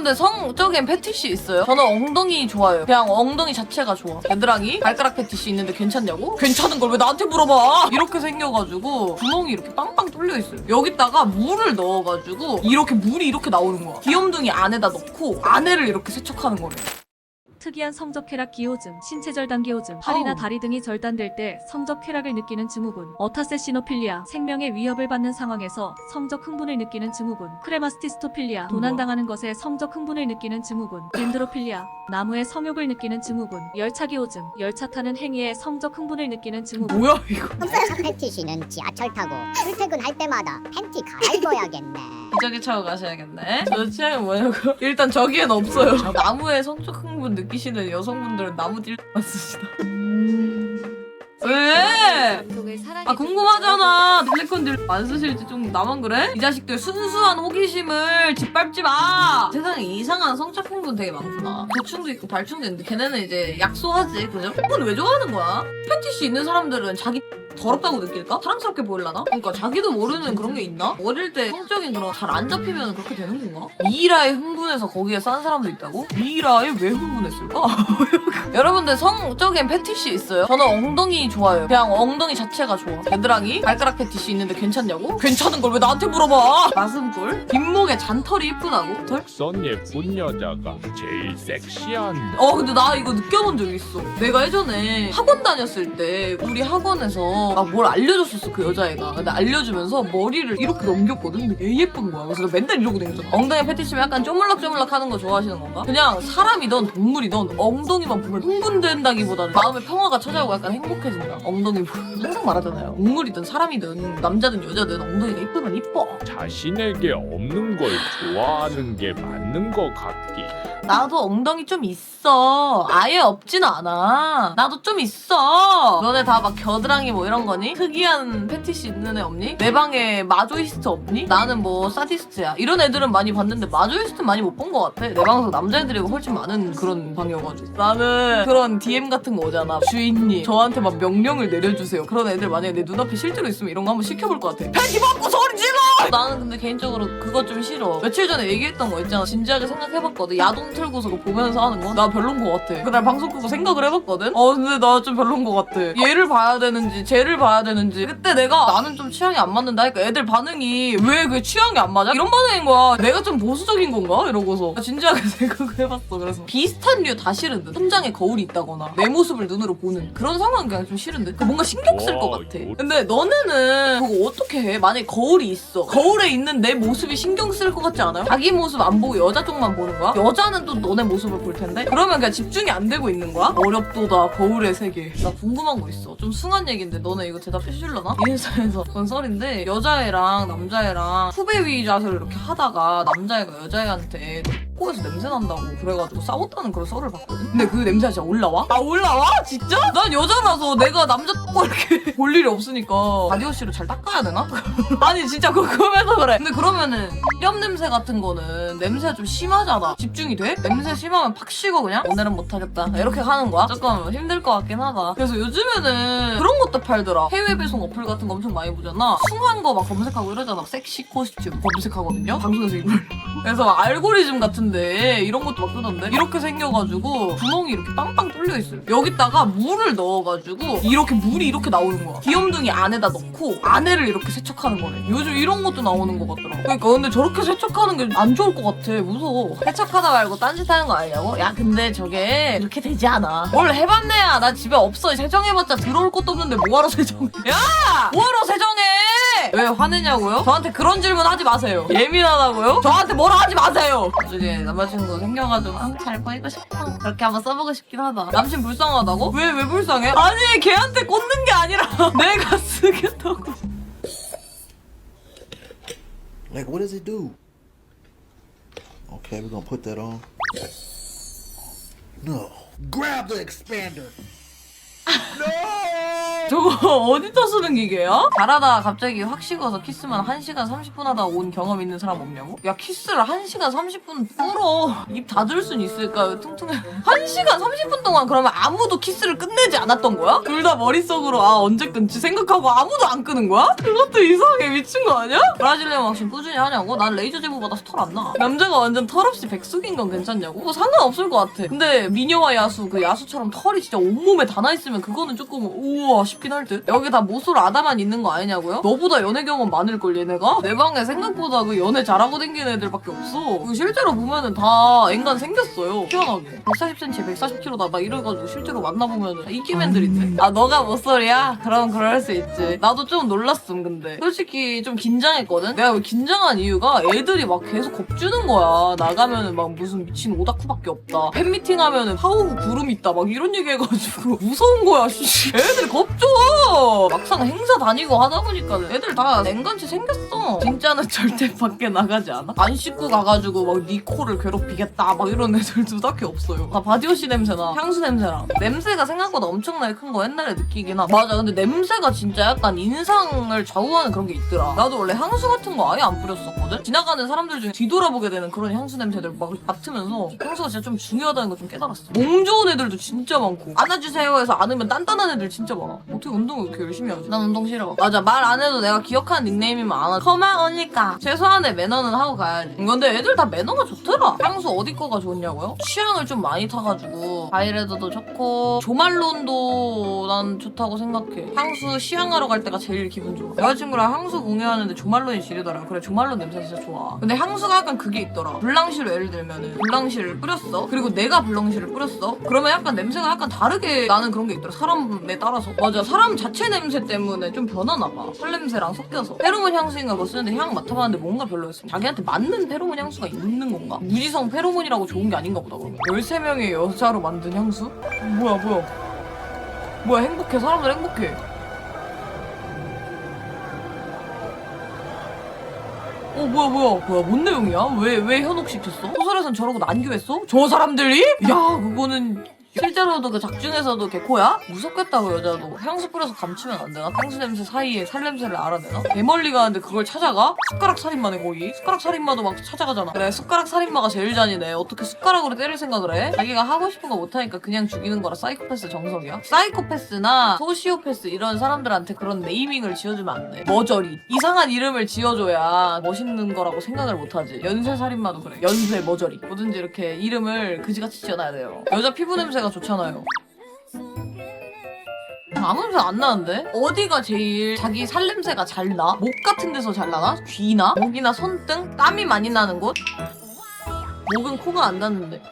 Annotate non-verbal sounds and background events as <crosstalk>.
여러분들 성적인 패티시 있어요? 저는 엉덩이 좋아요. 그냥 엉덩이 자체가 좋아. 겨드랑이 발가락 패티시 있는데 괜찮냐고? 괜찮은 걸 왜 나한테 물어봐? 이렇게 생겨가지고 구멍이 이렇게 빵빵 뚫려 있어요. 여기다가 물을 넣어가지고 이렇게 물이 이렇게 나오는 거야. 귀염둥이 안에다 넣고 안에를 이렇게 세척하는 거래. 특이한 성적 쾌락 기호증, 신체 절단 기호증, 팔이나. 다리 등이 절단될 때 성적 쾌락을 느끼는 증후군, 어타세시노필리아, 생명의 위협을 받는 상황에서 성적 흥분을 느끼는 증후군, 크레마스티스토필리아, 도난당하는 것에 성적 흥분을 느끼는 증후군, 덴드로필리아, 나무의 성욕을 느끼는 증후군, 열차 기호증, 열차 타는 행위에 성적 흥분을 느끼는 증후군. 뭐야 이거? 패티시는 지하철 타고 출퇴근할 때마다 팬티 갈아입어야겠네. 기저귀 차고 가셔야겠네. 저 취향이 뭐냐고? 일단 저기엔 없어요. 나무에 성적 흥분 느끼 시는 여성분들은 나무 딜만 쓰시다. 왜? 아 궁금하잖아. 딜레콘 딜안 쓰실지 좀 나만 그래? 이 자식들 순수한 호기심을 짓밟지 마. 세상에 이상한 흥분 되게 많구나. 도충도 있고 발충도 있는데 걔네는 이제 약소하지, 그죠? 흥분 왜 좋아하는 거야? 패티시 있는 사람들은 자기 더럽다고 느낄까? 사랑스럽게 보일라나? 그러니까 자기도 모르는 그런 게 있나? 어릴 때 성적인 그런 잘 안 잡히면 그렇게 되는 건가? 미이라에 흥분해서 거기에 싼 사람도 있다고? 미이라에 왜 흥분했을까? <laughs> 여러분들 성적인 패티시 있어요? 저는 엉덩이 좋아요. 그냥 엉덩이 자체가 좋아. 겨드랑이 발가락 패티시 있는데 괜찮냐고? 괜찮은 걸 왜 나한테 물어봐? 가슴골 뒷목에 잔털이 이쁘다고? 털? 선 예쁜 여자가 제일 섹시한 어 근데 나 이거 느껴본 적 있어 내가 예전에 학원 다녔을 때 우리 학원에서 막 뭘 알려줬었어 그 여자애가. 근데 알려주면서 머리를 이렇게 넘겼거든? 근데 개 예쁜 거야. 그래서 나 맨날 이러고 다녔잖아. 엉덩이 패티시면 약간 쪼물락쪼물락 하는 거 좋아하시는 건가? 그냥 사람이든 동물이든 엉덩이만 보면 흥분된다기보다는 마음의 평화가 찾아오고 약간 행복해진다. 엉덩이 보면 <laughs> 항상 말하잖아요. 동물이든 사람이든 남자든 여자든 엉덩이가 이쁘면 이뻐. 자신에게 없는 걸 좋아하는 게 맞는 것 같기 나도 엉덩이 좀 있어. 아예 없진 않아. 나도 좀 있어. 너네 다 막 겨드랑이 뭐 이런 거니? 특이한 패티시 있는 애 없니? 내 방에 마조이스트 없니? 나는 뭐 사디스트야. 이런 애들은 많이 봤는데 마조이스트 많이 못 본 것 같아. 내 방에서 남자애들이 훨씬 많은 그런 방이어가지고. 나는 그런 DM 같은 거 오잖아. 주인님, 저한테 막 명령을 내려주세요. 그런 애들 만약에 내 눈앞에 실제로 있으면 이런 거 한번 시켜볼 것 같아. 팬티 벗고 소리 질러! 나는 근데 개인적으로 그거 좀 싫어. 며칠 전에 얘기했던 거 있잖아. 진지하게 생각해봤거든. 야동 틀고서 그거 보면서 하는 거? 나 별론 거 같아. 그날 방송 끄고 생각을 해봤거든? 어, 근데 나 좀 별론 거 같아. 얘를 봐야 되는지, 쟤를 봐야 되는지. 그때 내가 나는 좀 취향이 안 맞는다 하니까 애들 반응이 왜 그 취향이 안 맞아? 이런 반응인 거야. 내가 좀 보수적인 건가? 이러고서. 진지하게 <laughs> 생각을 해봤어. 그래서 비슷한 류 다 싫은데. 천장에 거울이 있다거나 내 모습을 눈으로 보는 그런 상황은 그냥 좀 싫은데. 그 뭔가 신경 쓸것 와, 같아. 근데 너네는 그거 어떻게 해? 만약에 거울이 있어. 거울에 있는 내 모습이 신경 쓸 것 같지 않아요? 자기 모습 안 보고 여자 쪽만 보는 거야? 여자는 또 너네 모습을 볼 텐데? 그러면 그냥 집중이 안 되고 있는 거야? 어렵도다 거울의 세계. 나 궁금한 거 있어. 좀 숭한 얘기인데 너네 이거 대답해 주실려나? 인스타에서 그건 썰인데 여자애랑 남자애랑 후배 위 자세를 이렇게 하다가 남자애가 여자애한테 코에서 냄새 난다고 그래가지고 싸웠다는 그런 썰을 봤거든? 근데 그 냄새가 진짜 올라와? 아 올라와? 진짜? 난 여자라서 내가 남자 거 이렇게 <laughs> 볼 일이 없으니까 바디워시로 잘 닦아야 되나? <laughs> 아니 진짜 궁금해서 그래 근데 그러면은 염 냄새 같은 거는 냄새가 좀 심하잖아 집중이 돼? 냄새 심하면 팍 쉬고 그냥 오늘은 못하겠다 이렇게 하는 거야? 조금 힘들 것 같긴 하다 그래서 요즘에는 그런 것도 팔더라 해외 배송 어플 같은 거 엄청 많이 보잖아 숭한 거 막 검색하고 이러잖아 섹시 코스튬 검색하거든요 방송에서 이걸 <laughs> 그래서 막 알고리즘 같은 데 이런 것도 막 뜨던데 이렇게 생겨가지고 구멍이 이렇게 빵빵 뚫려 있어요. 여기다가 물을 넣어가지고 이렇게 물이 이렇게 나오는 거야. 귀염둥이 안에다 넣고 안에를 이렇게 세척하는 거네. 요즘 이런 것도 나오는 것 같더라 그러니까 근데 저렇게 세척하는 게 안 좋을 것 같아. 무서워. 세척하다 말고 딴짓 하는 거 아니냐고? 야 근데 저게 이렇게 되지 않아. 뭘 해봤네야 나 집에 없어. 세정해봤자 들어올 것도 없는데 뭐하러 세정해? 야! 뭐하러 세정해 왜 화내냐고요? 저한테 그런 질문 하지 마세요. 예민하다고요? 저한테 뭐라 하지 마세요. 나중에 남자친구 생겨가지고 아, 잘 보이고 싶어. 그렇게 한번 써보고 싶긴 하다. 남친 불쌍하다고? 왜, 왜 불쌍해? 아니, 걔한테 꽂는 게 아니라 <laughs> 내가 쓰겠다고. Like, what does it do? Okay, we're gonna put that on. No. Grab the expander. <laughs> no! 저거 <laughs> 어디다 쓰는 기계야? 잘하다 갑자기 확 식어서 키스만 1시간 30분 하다 온 경험 있는 사람 없냐고? 야 키스를 1시간 30분 풀어 입 닫을 순 있을까? 퉁퉁해 1시간 30분 동안 그러면 아무도 키스를 끝내지 않았던 거야? 둘 다 머릿속으로 아 언제 끊지 생각하고 아무도 안 끄는 거야? 그것도 이상하게 미친 거 아니야? 브라질리언 왁싱 꾸준히 하냐고? 난 레이저 제보 받아서 털 안 나. 남자가 완전 털 없이 백숙인 건 괜찮냐고? 뭐 상관없을 것 같아. 근데 미녀와 야수 그 야수처럼 털이 진짜 온몸에 다 나 있으면 그거는 조금 우와 싶긴 할 듯. 여기 다 모쏠 아다만 있는 거 아니냐고요? 너보다 연애 경험 많을걸 얘네가? 내 방에 생각보다 그 연애 잘하고 다니는 애들밖에 없어. 그 실제로 보면은 다 앵간 생겼어요. 희한하게. 140cm, 140kg다 막 이래가지고 실제로 만나보면은 다 인기맨들인데. 아 너가 모쏠이야? 그럼 그럴 수 있지. 나도 좀 놀랐음 근데. 솔직히 좀 긴장했거든? 내가 왜 긴장한 이유가 애들이 막 계속 겁주는 거야. 나가면은 막 무슨 미친 오다쿠밖에 없다. 팬미팅 하면은 하우구 구름 있다. 막 이런 얘기 해가지고 <laughs> 무서운 거야, 씨. 애들이 겁줘! 막상 행사 다니고 하다 보니까 애들 다 냉간치 생겼어. 진짜는 <laughs> 절대 밖에 나가지 않아. 안 씻고 가가지고 막 니 코를 괴롭히겠다. 막 이런 애들도 딱히 없어요. 다 바디워시 냄새나 향수 냄새랑. 냄새가 생각보다 엄청나게 큰 거 옛날에 느끼긴 하. 맞아. 근데 냄새가 진짜 약간 인상을 좌우하는 그런 게 있더라. 나도 원래 향수 같은 거 아예 안 뿌렸었거든? 지나가는 사람들 중에 뒤돌아보게 되는 그런 향수 냄새들 막 맡으면서 향수가 진짜 좀 중요하다는 걸 좀 깨달았어. 몸 좋은 애들도 진짜 많고 안아주세요 해서 안으면 단단한 애들 진짜 많아. 어떻게 운동을 그렇게 열심히 하지? 난 운동 싫어. 맞아. 말 안 해도 내가 기억하는 닉네임이면 안 하지. 고마우니까. 최소한의 매너는 하고 가야지. 근데 애들 다 매너가 좋더라. 향수 어디 거가 좋냐고요? 취향을 좀 많이 타가지고 바이레드도 좋고 조말론도 난 좋다고 생각해. 향수 시향하러 갈 때가 제일 기분 좋아. 여자친구랑 향수 공유하는데 조말론이 지르더라. 그래 조말론 냄새 진짜 좋아. 근데 향수가 약간 그게 있더라. 블랑시로 예를 들면은 블랑시를 뿌렸어. 그리고 내가 블랑시를 뿌렸어. 그러면 약간 냄새가 약간 다르게 나는 그런 게 있더라. 사람에 따라서. 맞아. 사람 자체 냄새 때문에 좀 변하나 봐. 살냄새랑 섞여서. 페로몬 향수인가 뭐 쓰는데 향 맡아봤는데 뭔가 별로였어. 자기한테 맞는 페로몬 향수가 있는 건가? 무지성 페로몬이라고 좋은 게 아닌가 보다 그러면. 13명의 여자로 만든 향수? 뭐야 뭐야. 뭐야 행복해. 사람들 행복해. 어 뭐야 뭐야 뭐야 뭔 내용이야? 왜 왜 현혹시켰어? 소설에선 저러고 난교했어? 저 사람들이? 야 그거는 실제로도 그 작중에서도 개코야? 무섭겠다고 여자도 향수 뿌려서 감추면 안 되나? 향수 냄새 사이에 살 냄새를 알아내나? 개멀리 가는데 그걸 찾아가? 숟가락 살인마네 거기 숟가락 살인마도 막 찾아가잖아 그래 숟가락 살인마가 제일 잔이네 어떻게 숟가락으로 때릴 생각을 해? 자기가 하고 싶은 거 못하니까 그냥 죽이는 거라 사이코패스 정석이야? 사이코패스나 소시오패스 이런 사람들한테 그런 네이밍을 지어주면 안돼 머저리 이상한 이름을 지어줘야 멋있는 거라고 생각을 못하지 연쇄 살인마도 그래 연쇄 머저리 뭐든지 이렇게 이름을 그지같이 지어놔야 돼요 여자 피부 냄새가 좋잖아요 아무 냄새 안 나는데? 어디가 제일 자기 살 냄새가 잘 나? 목 같은 데서 잘 나나? 귀나? 목이나 손등? 땀이 많이 나는 곳? 목은 코가 안 닿는데